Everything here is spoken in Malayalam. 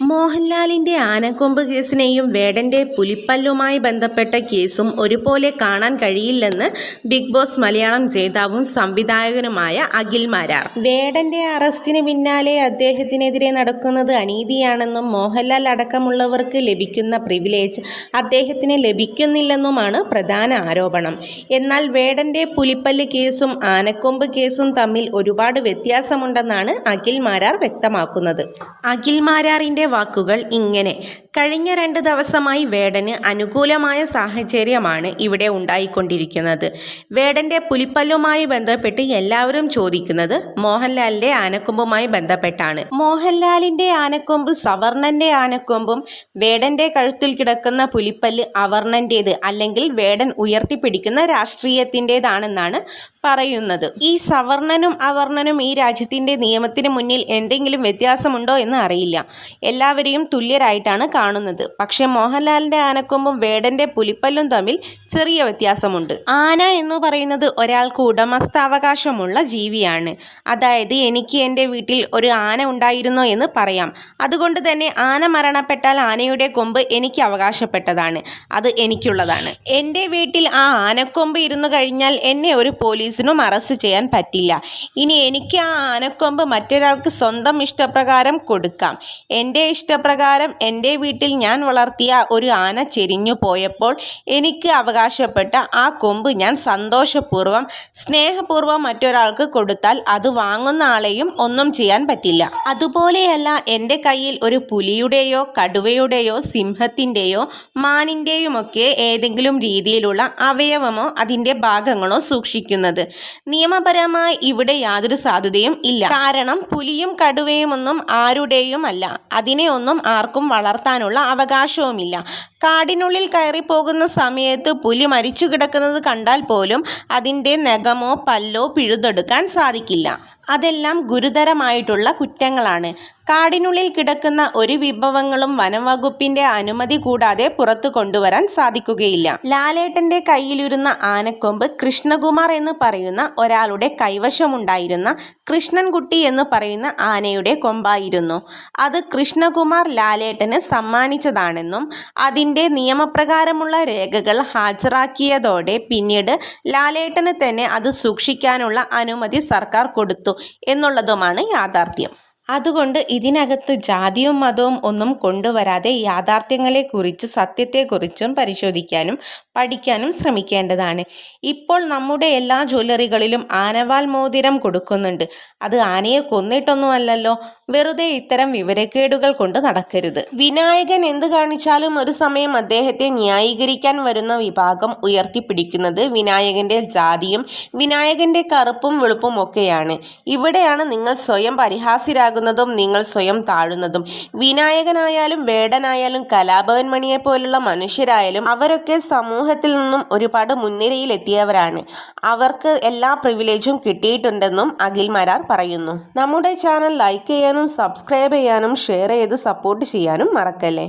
മോഹൻലാലിന്റെ ആനക്കൊമ്പ് കേസിനെയും വേടന്റെ പുലിപ്പല്ലുമായി ബന്ധപ്പെട്ട കേസും ഒരുപോലെ കാണാൻ കഴിയില്ലെന്ന് ബിഗ് ബോസ് മലയാളം ജേതാവും സംവിധായകനുമായ അഖിൽ മാരാർ. വേടന്റെ അറസ്റ്റിന് പിന്നാലെ അദ്ദേഹത്തിനെതിരെ നടക്കുന്നത് അനീതിയാണെന്നും മോഹൻലാൽ അടക്കമുള്ളവർക്ക് ലഭിക്കുന്ന പ്രിവിലേജ് അദ്ദേഹത്തിന് ലഭിക്കുന്നില്ലെന്നുമാണ് പ്രധാന ആരോപണം. എന്നാൽ വേടന്റെ പുലിപ്പല്ല് കേസും ആനക്കൊമ്പ് കേസും തമ്മിൽ ഒരുപാട് വ്യത്യാസമുണ്ടെന്നാണ് അഖിൽ മാരാർ വ്യക്തമാക്കുന്നത്. അഖിൽ മാരാറിന്റെ വാക്കുകൾ ഇങ്ങനെ. കഴിഞ്ഞ രണ്ട് ദിവസമായി വേടന് അനുകൂലമായ സാഹചര്യമാണ് ഇവിടെ ഉണ്ടായിക്കൊണ്ടിരിക്കുന്നത്. വേടന്റെ പുലിപ്പല്ലുമായി ബന്ധപ്പെട്ട് എല്ലാവരും ചോദിക്കുന്നത് മോഹൻലാലിന്റെ ആനക്കൊമ്പുമായി ബന്ധപ്പെട്ടാണ്. മോഹൻലാലിന്റെ ആനക്കൊമ്പ് സവർണന്റെ ആനക്കൊമ്പും വേടന്റെ കഴുത്തിൽ കിടക്കുന്ന പുലിപ്പല്ല് അവർണന്റേത് അല്ലെങ്കിൽ വേടൻ ഉയർത്തിപ്പിടിക്കുന്ന രാഷ്ട്രീയത്തിന്റെതാണെന്നാണ് പറയുന്നത്. ഈ സവർണനും അവർണനും ഈ രാജ്യത്തിന്റെ നിയമത്തിന് മുന്നിൽ എന്തെങ്കിലും വ്യത്യാസമുണ്ടോ എന്ന് അറിയില്ല. എല്ലാവരെയും തുല്യരായിട്ടാണ് കാണുന്നത്. പക്ഷെ മോഹൻലാലിന്റെ ആനക്കൊമ്പും വേടന്റെ പുലിപ്പല്ലും തമ്മിൽ ചെറിയ വ്യത്യാസമുണ്ട്. ആന എന്ന് പറയുന്നത് ഒരാൾക്ക് ഉടമസ്ഥാവകാശമുള്ള ജീവിയാണ്. അതായത് എനിക്ക് എന്റെ വീട്ടിൽ ഒരു ആന ഉണ്ടായിരുന്നു എന്ന് പറയാം. അതുകൊണ്ട് തന്നെ ആന മരണപ്പെട്ടാൽ ആനയുടെ കൊമ്പ് എനിക്ക് അവകാശപ്പെട്ടതാണ്. അത് എനിക്കുള്ളതാണ്. എന്റെ വീട്ടിൽ ആ ആനക്കൊമ്പ് ഇരുന്നു കഴിഞ്ഞാൽ എന്നെ ഒരു പോലീസിനും അറസ്റ്റ് ചെയ്യാൻ പറ്റില്ല. ഇനി എനിക്ക് ആ ആനക്കൊമ്പ് മറ്റൊരാൾക്ക് സ്വന്തം ഇഷ്ടപ്രകാരം കൊടുക്കാം. എന്റെ ഇഷ്ടപ്രകാരം എന്റെ വീട്ടിൽ ഞാൻ വളർത്തിയ ഒരു ആന ചെരിഞ്ഞു പോയപ്പോൾ എനിക്ക് അവകാശപ്പെട്ട ആ കൊമ്പ് ഞാൻ സന്തോഷപൂർവം സ്നേഹപൂർവം മറ്റൊരാൾക്ക് കൊടുത്താൽ അത് വാങ്ങുന്ന ആളെയും ഒന്നും ചെയ്യാൻ പറ്റില്ല. അതുപോലെയല്ല എന്റെ കയ്യിൽ ഒരു പുലിയുടെയോ കടുവയുടെയോ സിംഹത്തിന്റെയോ മാനിന്റെയുമൊക്കെ ഏതെങ്കിലും രീതിയിലുള്ള അവയവമോ അതിന്റെ ഭാഗങ്ങളോ സൂക്ഷിക്കുന്നത്. നിയമപരമായി ഇവിടെ യാതൊരു സാധ്യതയും ഇല്ല. കാരണം പുലിയും കടുവയും ഒന്നും ആരുടെയും അല്ല അതിനെ ഒന്നും ആർക്കും വളർത്താനുള്ള അവകാശവുമില്ല. കാടിനുള്ളിൽ കയറിപ്പോകുന്ന സമയത്ത് പുലി മരിച്ചു കിടക്കുന്നത് കണ്ടാൽ പോലും അതിന്റെ നഖമോ പല്ലോ പിഴുതെടുക്കാൻ സാധിക്കില്ല. അതെല്ലാം ഗുരുതരമായിട്ടുള്ള കുറ്റങ്ങളാണ്. കാടിനുള്ളിൽ കിടക്കുന്ന ഒരു വിഭവങ്ങളും വനംവകുപ്പിന്റെ അനുമതി കൂടാതെ പുറത്തു കൊണ്ടുവരാൻ സാധിക്കുകയില്ല. ലാലേട്ടന്റെ കയ്യിലിരുന്ന ആനക്കൊമ്പ് കൃഷ്ണകുമാർ എന്ന് പറയുന്ന ഒരാളുടെ കൈവശമുണ്ടായിരുന്ന കൃഷ്ണൻകുട്ടി എന്ന് പറയുന്ന ആനയുടെ കൊമ്പായിരുന്നു. അത് കൃഷ്ണകുമാർ ലാലേട്ടന് സമ്മാനിച്ചതാണെന്നും അതിന്റെ നിയമപ്രകാരമുള്ള രേഖകൾ ഹാജരാക്കിയതോടെ പിന്നീട് ലാലേട്ടന് തന്നെ അത് സൂക്ഷിക്കാനുള്ള അനുമതി സർക്കാർ കൊടുത്തു എന്നുള്ളതുമാണ് യാഥാർത്ഥ്യം. അതുകൊണ്ട് ഇതിനകത്ത് ജാതിയും മതവും ഒന്നും കൊണ്ടുവരാതെ യാഥാർത്ഥ്യങ്ങളെക്കുറിച്ച് സത്യത്തെക്കുറിച്ചും പരിശോധിക്കാനും പഠിക്കാനും ശ്രമിക്കേണ്ടതാണ്. ഇപ്പോൾ നമ്മുടെ എല്ലാ ജ്വല്ലറികളിലും ആനവാൽ മോതിരം കൊടുക്കുന്നുണ്ട്. അത് ആനയെ കൊന്നിട്ടൊന്നുമല്ലല്ലോ. വെറുതെ ഇത്തരം വിവരക്കേടുകൾ കൊണ്ട് നടക്കരുത്. വിനായകൻ എന്ത് കാണിച്ചാലും ഒരു സമയം അദ്ദേഹത്തെ ന്യായീകരിക്കാൻ വരുന്ന വിഭാഗം ഉയർത്തിപ്പിടിക്കുന്നത് വിനായകന്റെ ജാതിയും വിനായകന്റെ കറുപ്പും വെളുപ്പും ഒക്കെയാണ് ഇവിടെയാണ് നിങ്ങൾ സ്വയം പരിഹാസ്യരാകുന്നതും നിങ്ങൾ സ്വയം താഴുന്നതും. വിനായകനായാലും വേടനായാലും കലാഭവൻ മണിയെ പോലുള്ള മനുഷ്യരായാലും അവരൊക്കെ സമൂഹത്തിൽ നിന്നും ഒരുപാട് മുൻനിരയിലെത്തിയവരാണ്. അവർക്ക് എല്ലാ പ്രിവിലേജും കിട്ടിയിട്ടുണ്ടെന്നും അഖിൽ മരാർ പറയുന്നു. നമ്മുടെ ചാനൽ ലൈക്ക് ചെയ്യാനും സബ്സ്ക്രൈബ് ചെയ്യാനും ഷെയർ ചെയ്ത് സപ്പോർട്ട് ചെയ്യാനും മറക്കല്ലേ?